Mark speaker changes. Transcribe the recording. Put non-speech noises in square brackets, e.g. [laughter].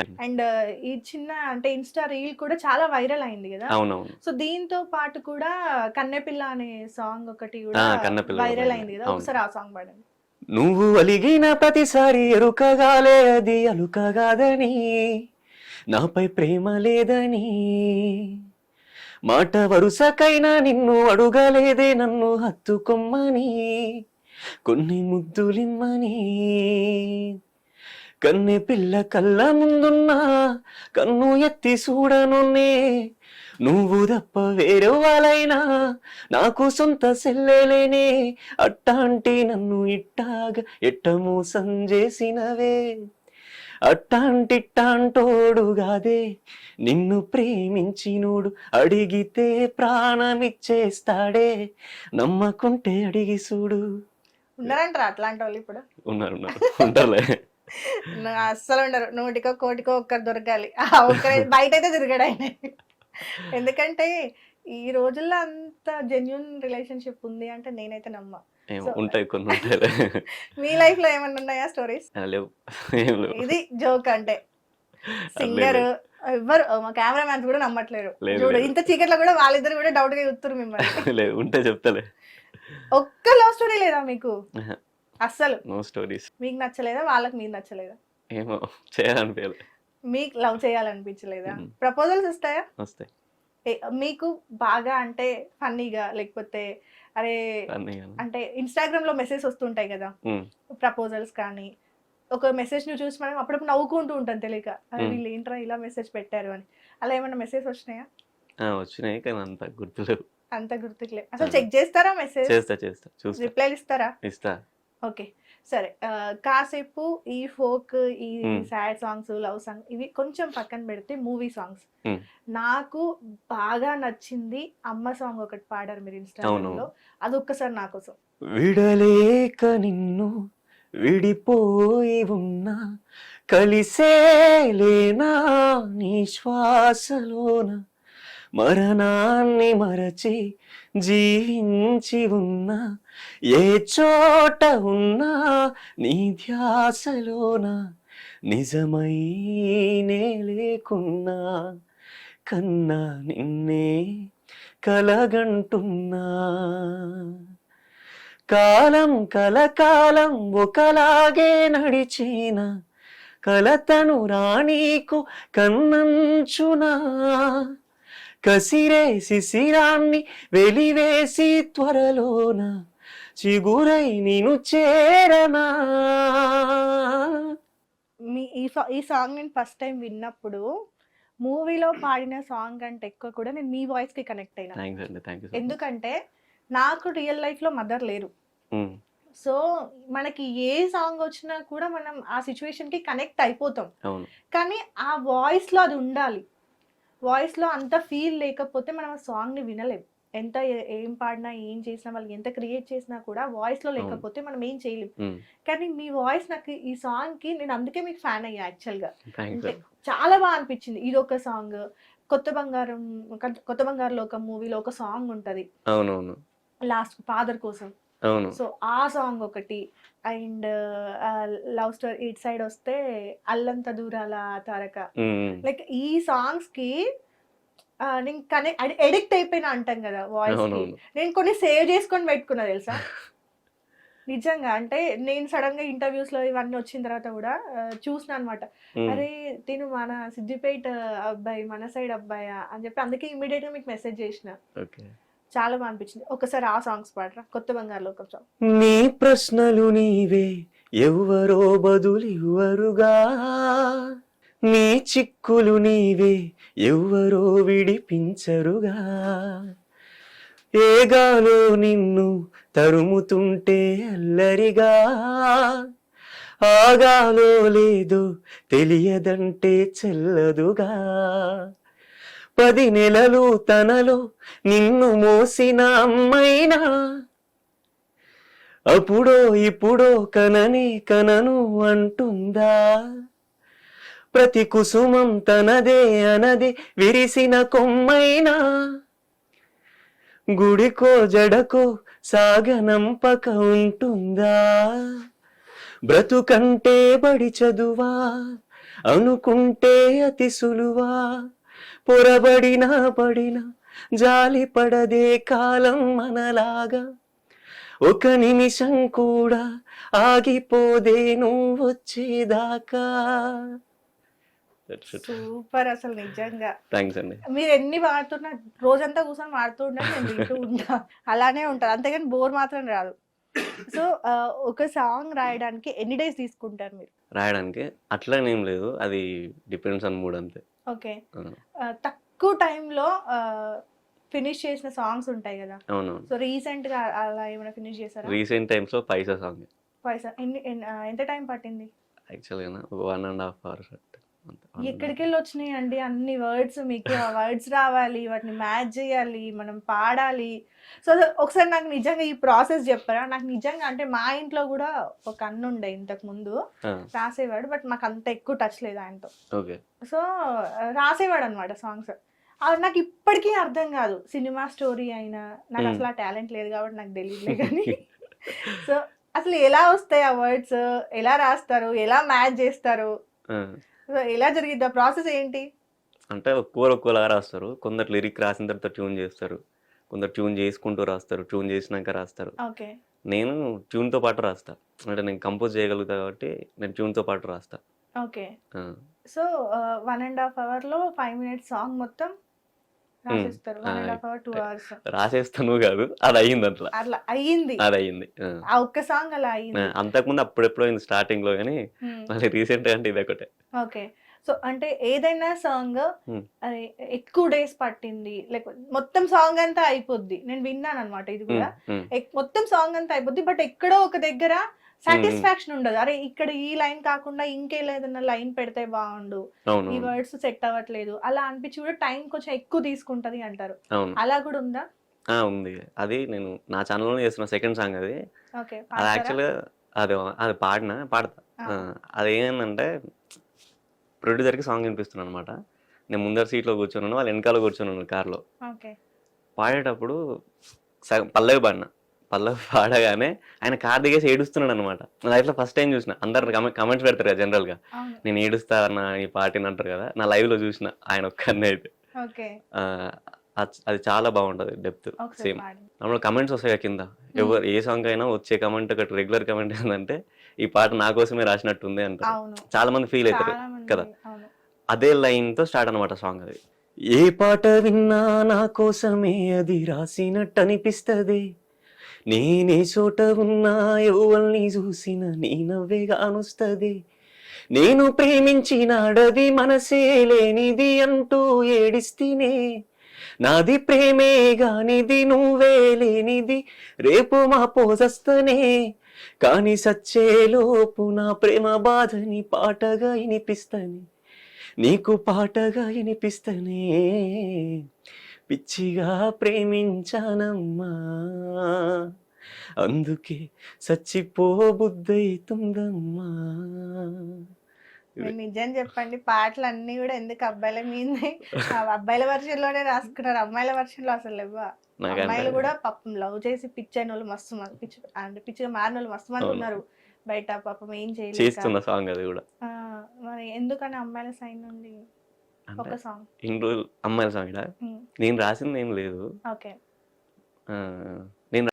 Speaker 1: And ఈ చిన్న అంటే ఇన్స్టా రీల్ కూడా చాలా వైరల్ అయింది కదా?
Speaker 2: అవునవును.
Speaker 1: సో దీంతో పాటు కూడా కన్నెపిల్ల అనే సాంగ్ ఒకటి కూడా
Speaker 2: కన్నెపిల్ల
Speaker 1: వైరల్. అయింది కదా. ఒకసారి ఆ సాంగ్ పాడండి.
Speaker 2: నువ్వు అలిగిన ప్రతిసారి ఎరుకగాలే అది అలుకగాదని. నాపై ప్రేమ లేదని. మాట వరుసకైనా నిన్ను అడుగలేదే నన్ను హత్తుకొమ్మని. కొన్ని ముద్దులిమ్మని. కన్నె పిల్ల కళ్ళ ముందున్నా కన్ను ఎత్తి చూడనున్నే నువ్వు తప్ప వేరే వాళ్ళైనా నాకు సొంత సెల్లెలేనే అట్టాంటి నన్ను ఇట్టాగా ఎట్ట మోసం చేసినవే అట్టాంటిట్టాంటోడుగాదే నిన్ను ప్రేమించినోడు అడిగితే ప్రాణమిచ్చేస్తాడే. నమ్మకుంటే అడిగి చూడు.
Speaker 1: ఉన్నారంటారా అట్లాంటి వాళ్ళు ఇప్పుడు?
Speaker 2: ఉన్నారు ఉన్నారు. ఉంటారులే.
Speaker 1: అస్సలు ఉండరు. నూటికో కోటికో ఒక్కరు దొరకాలి. ఆ ఒక్కరు [laughs] బయట అయితే తిరగడు ఆయన. ఎందుకంటే ఈ రోజుల్లో అంత జెన్యున్ రిలేషన్షిప్ ఉంది అంటే నేనైతే నమ్మ.
Speaker 2: ఉంటాయి కొన్ని ఉంటాయిలే.
Speaker 1: మీ లైఫ్లో ఏమన్నా ఉన్నాయా స్టోరీస్
Speaker 2: లేవు.
Speaker 1: ఇది జోక్ అంటే. సింగర్ ఎవ్వరు మా కెమెరా మ్యాన్స్ కూడా నమ్మట్లేరు. చూడు. ఇంత చీకట్లో కూడా వాళ్ళిద్దరు కూడా డౌట్గా చూస్తారు మిమ్మల్ని. [laughs]
Speaker 2: ఉంటే చెప్తలే.
Speaker 1: ఒక్క లవ్ స్టోరీ లేదా మీకు. అస్సలు.
Speaker 2: No stories.
Speaker 1: మీకు నచ్చలేదా? వాళ్ళకి మీరు నచ్చలేదా?
Speaker 2: ఏమో చేయాలనిపించలే
Speaker 1: మీకు లవ్ చేయాలనిపించలేదా. ప్రపోజల్స్ వస్తాయా?
Speaker 2: వస్తాయి.
Speaker 1: మీకు బాగా అంటే ఫన్నీగా లేకపోతే అరే. అంటే ఇన్స్టాగ్రామ్లో మెసేజ్ వస్తుంటాయి కదా. ప్రపోజల్స్ కానీ ఒక మెసేజ్ను చూసి మనం అప్పుడప్పుడు నవ్వుకుంటూ ఉంటాం తెలియక. వీళ్ళు ఏంట్రా ఇలా మెసేజ్ పెట్టారు అని. అలా ఏమైనా మెసేజ్ వచ్చినాయా?
Speaker 2: వచ్చినాయి కానీ అంత గుర్తులేవు.
Speaker 1: అంత గుర్తుకులే. అసలు. చెక్ చేస్తారా మెసేజ్?
Speaker 2: చేస్తా. చూస్తా.
Speaker 1: రిప్లైలు ఇస్తారా?
Speaker 2: ఇస్తా.
Speaker 1: ఓకే. సరే. కాసేపు ఈ ఫోక్ ఈ. సాడ్ సాంగ్స్ లవ్ సాంగ్ ఇవి కొంచెం పక్కన పెడితే మూవీ సాంగ్స్. నాకు బాగా నచ్చింది అమ్మ సాంగ్ ఒకటి పాడారు మీరు ఇన్స్టాగ్రామ్లో అది ఒక్కసారి నా కోసం.
Speaker 2: విడలేక నిన్ను విడిపోయి ఉన్నా కలిసే లేనా నీ శ్వాసలోన మరణాన్ని మరచి జీవించి ఉన్నా ఏ చోట ఉన్నా నీ ధ్యాసలోన నిజమైనే లేకున్నా కన్నా నిన్నే కలగంటున్నా. కాలం కలకాలం ఒకలాగే నడిచిన కలతను రాణీకు కన్నంచునా. కసిరే శిశిరాన్ని వెలివేసి త్వరలోనా చిగురై నిను చేరనా?
Speaker 1: మీ ఈ ఈ సాంగ్ నేను ఫస్ట్ టైం విన్నప్పుడు మూవీలో పాడిన సాంగ్ అంటే ఎక్కువ కూడా నేను మీ వాయిస్కి కనెక్ట్ అయినా ఎందుకంటే నాకు రియల్ లైఫ్లో మదర్ లేరు. సో మనకి ఏ సాంగ్ వచ్చినా కూడా మనం ఆ సిచ్యువేషన్కి కనెక్ట్ అయిపోతాం. కానీ ఆ వాయిస్లో అది ఉండాలి. వాయిస్లో అంత ఫీల్ లేకపోతే మనం ఆ సాంగ్ని వినలేం. ఎంత ఏ- పాడినా ఏం చేసినా వాళ్ళకి ఎంత క్రియేట్ చేసినా కూడా వాయిస్లో లేకపోతే మనం ఏం చేయలేం. కానీ మీ వాయిస్ నాకు ఈ సాంగ్కి నేను అందుకే మీకు ఫ్యాన్ అయ్యా యాక్చువల్గా. చాలా బాగా అనిపించింది. ఇది ఒక సాంగ్ కొత్త బంగారం కొత్త- బంగారు లోకం మూవీలో ఒక సాంగ్ ఉంటది.
Speaker 2: అవునవును.
Speaker 1: లాస్ట్ ఫాదర్ కోసం.
Speaker 2: అవును.
Speaker 1: సో ఆ సాంగ్ ఒకటి. అండ్ లవ్ స్టోరీ ఇట్ సైడ్ వస్తే అల్లంత దూరాల తారక. లైక్ ఈ సాంగ్స్కి నేను కనెక్ట్ ఎడిక్ట్ అయిపోయినా అంటాం కదా వాయిస్ నేను కొన్ని సేవ్ చేసుకొని పెట్టుకున్నా తెలుసా? [laughs] నిజంగా అంటే నేను సడన్గా ఇంటర్వ్యూస్లో ఇవన్నీ వచ్చిన తర్వాత కూడా చూసిన అనమాట అరే తిను మన సిద్దిపేట అబ్బాయి మన సైడ్ అబ్బాయా అని చెప్పి అందుకే ఇమీడియట్గా మీకు మెసేజ్ చేసిన. చాలా బాగా అనిపించింది. ఒకసారి ఆ సాంగ్స్ పాడరా కొత్త బంగారు లోకం సాంగ్.
Speaker 2: నీ ప్రశ్నలు నీవే ఎవ్వరో బదులివ్వరుగా. నీ చిక్కులు నీవే ఎవ్వరో విడిపించరుగా. ఏగాలో నిన్ను తరుముతుంటే అల్లరిగా. ఆగాలో లేదు తెలియదంటే చెల్లదుగా. పది నెలలు తనలో నిన్ను మోసిన అమ్మైనా. అప్పుడో ఇప్పుడో కనని కనను అంటుందా. ప్రతి కుసుమం తనదే అనదే విరిసిన కొమ్మైనా. గుడికో జడకో సాగనంపక ఉంటుందా? బ్రతుకంటే బడి చదువా? అనుకుంటే అతి సులువా? పొరబడినా పడినా జాలి పడదే కాలం మనలాగా. ఒక నిమిషం కూడా ఆగిపోదే నువ్వు వచ్చేదాకా
Speaker 1: సూపర్ అసలు నిజంగా.
Speaker 2: థ్యాంక్స్ అండి.
Speaker 1: మీరు ఎన్ని పాడుతున్నా రోజంతా కూర్చొని పాడుతూ ఉండండి నేను వింటూ ఉంటా. అలానే ఉంటారు అంతేగాని బోర్ మాత్రం రాదు. సో ఒక సాంగ్ రాయడానికి ఎన్ని డేస్ తీసుకుంటారు మీరు?
Speaker 2: రాయడానికి అట్లనేం లేదు. అది డిపెండ్స్ ఆన్ మూడ్ అంతే.
Speaker 1: ఓకే. తక్కువ టైంలో ఫినిష్ చేసిన సాంగ్స్ ఉంటాయి కదా.
Speaker 2: అవునవును.
Speaker 1: సో రీసెంట్గా అలా ఏమైనా ఫినిష్ చేశారా?
Speaker 2: రీసెంట్ టైమ్స్లో పైసా సాంగ్.
Speaker 1: పైసా? ఎన్ని ఎంత టైం పట్టింది?
Speaker 2: యాక్చువల్గా వన్ అండ్ హాఫ్ అవర్స్
Speaker 1: ఎక్కడికి వెళ్ళి వచ్చినాయి అండి అన్ని వర్డ్స్ మీకు ఆ వర్డ్స్ రావాలి వాటిని మ్యాచ్ చేయాలి మనం పాడాలి. సో ఒకసారి నాకు నిజంగా ఈ ప్రాసెస్ చెప్పారా? నాకు నిజంగా అంటే మా ఇంట్లో కూడా ఒక అన్న ఉండే ఇంతకు ముందు రాసేవాడు బట్ మాకు అంత ఎక్కువ టచ్ లేదు ఆయనతో. సో రాసేవాడు అనమాట సాంగ్స్. నాకు ఇప్పటికీ అర్థం కాదు సినిమా స్టోరీ అయినా నాకు. అసలు ఆ టాలెంట్ లేదు కాబట్టి నాకు తెలియదులే కానీ. సో అసలు ఎలా వస్తాయి ఆ వర్డ్స్? ఎలా రాస్తారు? ఎలా మ్యాచ్ చేస్తారు? ఎలా జరిగిద్ది? ఆ ప్రాసెస్ ఏంటి?
Speaker 2: అంటే ఒక్కోరు ఒక్కోలాగా రాస్తారు. కొందరు లిరిక్ రాసిన తర్వాత ట్యూన్ చేస్తారు. కొందరు ట్యూన్ చేసుకుంటూ రాస్తారు. ట్యూన్ చేసినాక రాస్తారు.
Speaker 1: ఓకే.
Speaker 2: నేను ట్యూన్తో పాటు రాస్తా. అంటే నేను కంపోజ్ చేయగలుగుతా కాబట్టి నేను ట్యూన్తో పాటు రాస్తా.
Speaker 1: Okay. So one and half అవర్లో ఫైవ్ మినిట్స్ సాంగ్ మొత్తం
Speaker 2: రాసేస్తాను కాదు. అది అయ్యింది అట్లా.
Speaker 1: అట్లా అయ్యింది.
Speaker 2: అది అయ్యింది ఆ.
Speaker 1: ఒక్క సాంగ్ అలా అయ్యింది.
Speaker 2: అంతకుముందు అప్పుడెప్పుడో అయింది స్టార్టింగ్లో కానీ మళ్ళీ రీసెంట్ అంటే ఇది ఒకటే.
Speaker 1: ఓకే. సో అంటే ఏదైనా సాంగ్ ఎక్కువ డేస్ పట్టింది. లైక్ మొత్తం సాంగ్ అంతా అయిపోద్ది. నేను విన్నాను అనమాట ఇది కూడా. మొత్తం సాంగ్ అంతా అయిపోద్ది. బట్ ఎక్కడో ఒక దగ్గర సాటిస్ఫాక్షన్ ఉండదు. అరే ఇక్కడ ఈ లైన్ కాకుండా ఇంకేలేదన్నా లైన్ పెడితే బాగుండు. ఈ వర్డ్స్ సెట్ అవ్వట్లేదు. అలా అనిపించి కూడా టైం కొంచెం ఎక్కువ తీసుకుంటది అంటారు. అలా కూడా ఉందా?
Speaker 2: ఆ, ఉంది. అది నేను నా ఛానల్లో చేస్తున్న సెకండ్ సాంగ్ అది. అది యాక్చువల్గా అది అది పాడిన? పాడతా. అది ఏంటంటే ప్రొడ్యూసర్కి సాంగ్ వినిపిస్తున్నాను అనమాట నేను ముందర సీట్లో కూర్చున్నాను వాళ్ళు వెనకాల కూర్చున్నాను కార్లో.
Speaker 1: ఓకే.
Speaker 2: పాడేటప్పుడు సగం పల్లవి పాడిన. పల్లవి పాడగానే ఆయన కార్ దిగేసి ఏడుస్తున్నాడు అనమాట నా లైఫ్లో ఫస్ట్ టైం చూసిన. అందరు కమెంట్స్ పెడతారు కదా జనరల్గా.
Speaker 1: అవును.
Speaker 2: నేను ఏడుస్తా అన్న ఈ పాటని అంటారు కదా నా లైవ్లో చూసిన ఆయన ఒక్కరిని అయితే. అది- చాలా బాగుంటుంది డెప్త్ సేమ్. మామూలు కమెంట్స్ వస్తాయి కదా ఎవరు ఏ సాంగ్ అయినా వచ్చే కమెంట్ ఒకటి రెగ్యులర్ కమెంట్ ఏంటంటే ఈ పాట నా కోసమే రాసినట్టుంది అంటారు.
Speaker 1: అవును.
Speaker 2: చాలా మంది ఫీల్ అవుతారు కదా. అదే లైన్తో స్టార్ట్ అనమాట సాంగ్ అది. ఏ పాట విన్నా నా కోసమే అది రాసినట్టు అనిపిస్తది నేనే చోట ఉన్నా ఎవరిని చూసిన నీ నవ్వే కానుస్తది నేను ప్రేమించినాడది మనసే లేనిది అంటూ ఏడిస్తేనే నాది ప్రేమే గానిది నువ్వే లేనిది రేపు మా పోసస్తనే కాని సచ్చేలోపు నా ప్రేమ బాధని పాటగా వినిపిస్తని నీకు పాటగా వినిపిస్తనే. పిచ్చిగా ప్రేమించానమ్మా. అందుకే చచ్చిపోబుద్దైతుందమ్మా
Speaker 1: మీరు నిజం చెప్పండి పాటలు అన్ని కూడా ఎందుకు అబ్బాయిల మీద? అబ్బాయిల వర్షన్లోనే రాసుకున్నారు అమ్మాయిల వర్షన్లో అసలు లేవా అమ్మాయిలు కూడా పాపం లవ్ చేసి పిచ్చి అయిన వాళ్ళు మస్తు పిచ్చి అంటే పిచ్చిగా మారిన వాళ్ళు మస్తు మంది. ఉన్నారు. బయట పాపం ఏం చేయలేదు
Speaker 2: చేస్తున్న సాంగ్ అది కూడా.
Speaker 1: మరి ఎందుకని అమ్మాయిల సైన్ నుండి? ఒక సాంగ్
Speaker 2: అమ్మాయిల సాంగ్ నేను రాసింది ఏం లేదు నేను